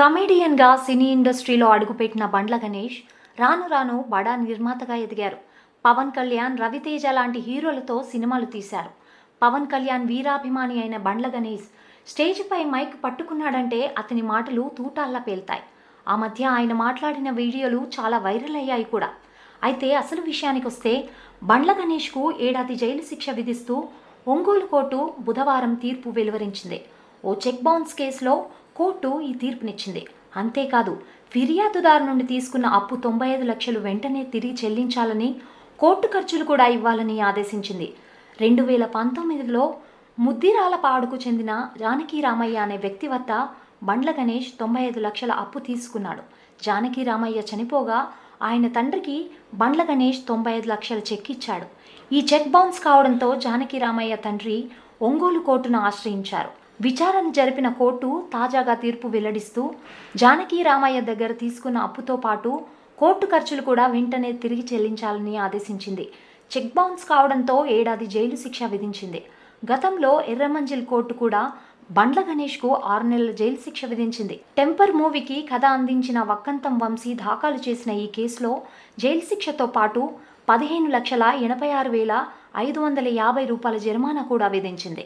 కమెడియన్గా సినీ ఇండస్ట్రీలో అడుగుపెట్టిన బండ్ల గణేష్ రాను రాను బడా నిర్మాతగా ఎదిగారు. పవన్ కళ్యాణ్ రవితేజ లాంటి హీరోలతో సినిమాలు తీశారు. పవన్ కళ్యాణ్ వీరాభిమాని అయిన బండ్ల గణేష్ స్టేజ్పై మైక్ పట్టుకున్నాడంటే అతని మాటలు తూటాల్లా పేల్తాయి. ఆ మధ్య ఆయన మాట్లాడిన వీడియోలు చాలా వైరల్ అయ్యాయి కూడా. అయితే అసలు విషయానికి వస్తే బండ్ల గణేష్కు ఏడాది జైలు శిక్ష విధిస్తూ ఒంగోలు కోర్టు బుధవారం తీర్పు వెలువరించింది. ఓ చెక్ బౌన్స్ కేసులో కోర్టు ఈ తీర్పునిచ్చింది. అంతేకాదు ఫిర్యాదుదారు నుండి తీసుకున్న అప్పు తొంభై ఐదు లక్షలు వెంటనే తిరిగి చెల్లించాలని కోర్టు ఖర్చులు కూడా ఇవ్వాలని ఆదేశించింది. రెండు వేల పంతొమ్మిదిలో ముద్దిరాలపాడుకు చెందిన జానకి రామయ్య అనే వ్యక్తి వద్ద బండ్ల గణేష్ తొంభై ఐదు లక్షల అప్పు తీసుకున్నాడు. జానకి రామయ్య చనిపోగా ఆయన తండ్రికి బండ్ల గణేష్ తొంభై ఐదు లక్షల చెక్ ఇచ్చాడు ఈ చెక్ బౌన్స్ కావడంతో జానకి రామయ్య తండ్రి ఒంగోలు కోర్టును ఆశ్రయించారు. విచారణ జరిపిన కోర్టు తాజాగా తీర్పు వెల్లడిస్తూ జానకి రామయ్య దగ్గర తీసుకున్న అప్పుతో పాటు కోర్టు ఖర్చులు కూడా వెంటనే తిరిగి చెల్లించాలని ఆదేశించింది. చెక్ బౌన్స్ కావడంతో ఏడాది జైలు శిక్ష విధించింది. గతంలో ఎర్రమంజిల్ కోర్టు కూడా బండ్ల గణేష్కు ఆరు నెలల జైలు శిక్ష విధించింది. టెంపర్ మూవీకి కథ అందించిన వక్కంతం వంశీ దాఖలు చేసిన ఈ కేసులో జైలు శిక్షతో పాటు పదిహేను లక్షల ఎనభై ఆరు వేల ఐదు వందల యాభై రూపాయల జరిమానా కూడా విధించింది.